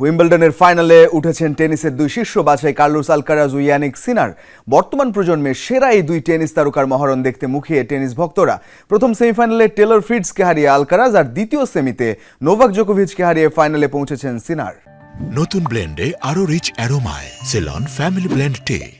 উইম্বলডনের ফাইনালে উঠেছেন টেনিসের দুই শীর্ষ বাছাই কার্লোস আলকারাজ ও ইয়ানিক সিনার। বর্তমান প্রজন্মের সেরা এই দুই টেনিস তারকার মহরণ দেখতে মুখিয়ে টেনিস ভক্তরা। প্রথম সেমিফাইনালে টেলর ফিডসকে হারিয়ে আলকারাজ আর দ্বিতীয় সেমিতে নোভাক জোকোভিচকে হারিয়ে ফাইনালে পৌঁছেছেন সিনার। নতুন ব্লেন্ডে আরও রিচ অ্যারোমায়, সেলন, ফ্যামিলি ব্লেন্ড টে।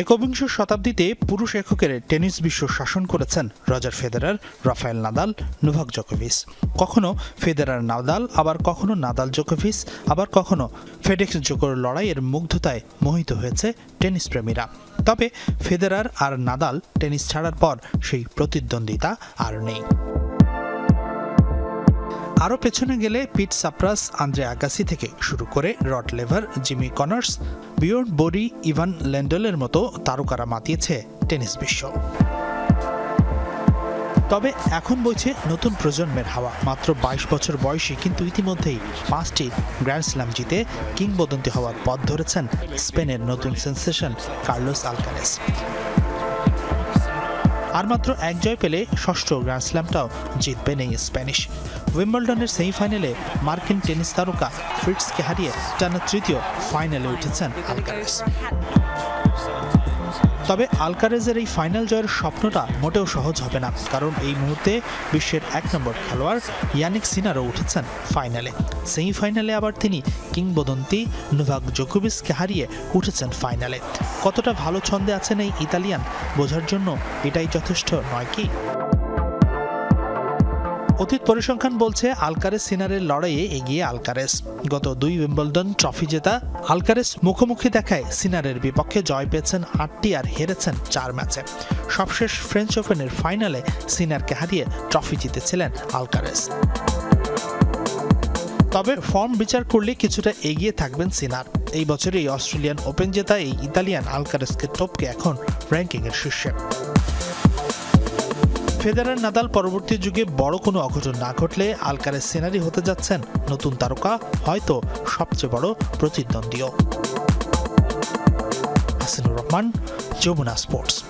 একবিংশ শতাব্দীতে পুরুষ এককের টেনিস বিশ্ব শাসন করেছেন Roger Federer Rafael Nadal, Novak জোকোভিচ। কখনো ফেদেরার নাদাল, আবার কখনো নাদাল জোকোভিচ, আবার কখনো ফেডেক্স জোকোর লড়াইয়ের মুগ্ধতায় মোহিত হয়েছে টেনিস প্রেমীরা। তবে ফেদেরার আর নাদাল টেনিস ছাড়ার পর সেই প্রতিদ্বন্দ্বিতা আর নেই। আরও পেছনে গেলে পিট সাপ্রাস, আন্দ্রে আগাসি থেকে শুরু করে Rod Laver, Jimmy Connors, Bjorn Borg, Ivan ল্যান্ডলের মতো তারকারা মাতিয়েছে টেনিস বিশ্ব। তবে এখন বইছে নতুন প্রজন্মের হাওয়া। মাত্র বাইশ বছর বয়সী কিন্তু ইতিমধ্যেই পাঁচটি গ্র্যান্ড স্ল্যাম জিতে কিংবদন্তি হওয়ার পথ ধরেছেন স্পেনের নতুন সেন্সেশন কার্লোস আলকারেস। আর মাত্র এক জয় পেলে ষষ্ঠ গ্র্যান্ড স্ল্যামটাও জিতবেন এই স্প্যানিশ। উইম্বলডনের সেমিফাইনালে মার্কিন টেনিস তারকা ফ্রিটসকে হারিয়ে টানা তৃতীয় ফাইনালে উঠেছেন আলকারেস। তবে আলকারেজের এই ফাইনাল জয়ের স্বপ্নটা মোটেও সহজ হবে না, কারণ এই মুহূর্তে বিশ্বের এক নম্বর খেলোয়াড় ইয়ানিক সিনারও উঠেছেন ফাইনালে সেমিফাইনালে আবার তিনি কিংবদন্তি নোভাক জোকোভিসকে হারিয়ে উঠেছেন ফাইনালে কতটা ভালো ছন্দে আছেন এই ইতালিয়ান, বোঝার জন্য এটাই যথেষ্ট, নয় কি? অতীত পরিসংখ্যান বলছে আলকারেস সিনারের লড়াইয়ে এগিয়ে আলকারেস। গত দুই উইম্বলডন ট্রফি জেতা আলকারেস মুখোমুখি দেখায় সিনারের বিপক্ষে জয় পেয়েছেন আটটি আর হেরেছেন চার ম্যাচে। সবশেষ ফ্রেঞ্চ ওপেনের ফাইনালে সিনারকে হারিয়ে ট্রফি জিতেছিলেন আলকারেস। তবে ফর্ম বিচার করলে কিছুটা এগিয়ে থাকবেন সিনার। এই বছরে অস্ট্রেলিয়ান ওপেন জেতা এই ইতালিয়ান আলকারেসকে টপকে এখন র্যাঙ্কিংয়ের শীর্ষে। ফেদারার নাদাল পরবর্তী যুগে বড় কোনো অঘটন না ঘটলে আলকারের সেনারি হতে যাচ্ছেন নতুন তারকা, হয়তো সবচেয়ে বড় প্রতিদ্বন্দ্বীও। রহমান, যমুনা স্পোর্টস।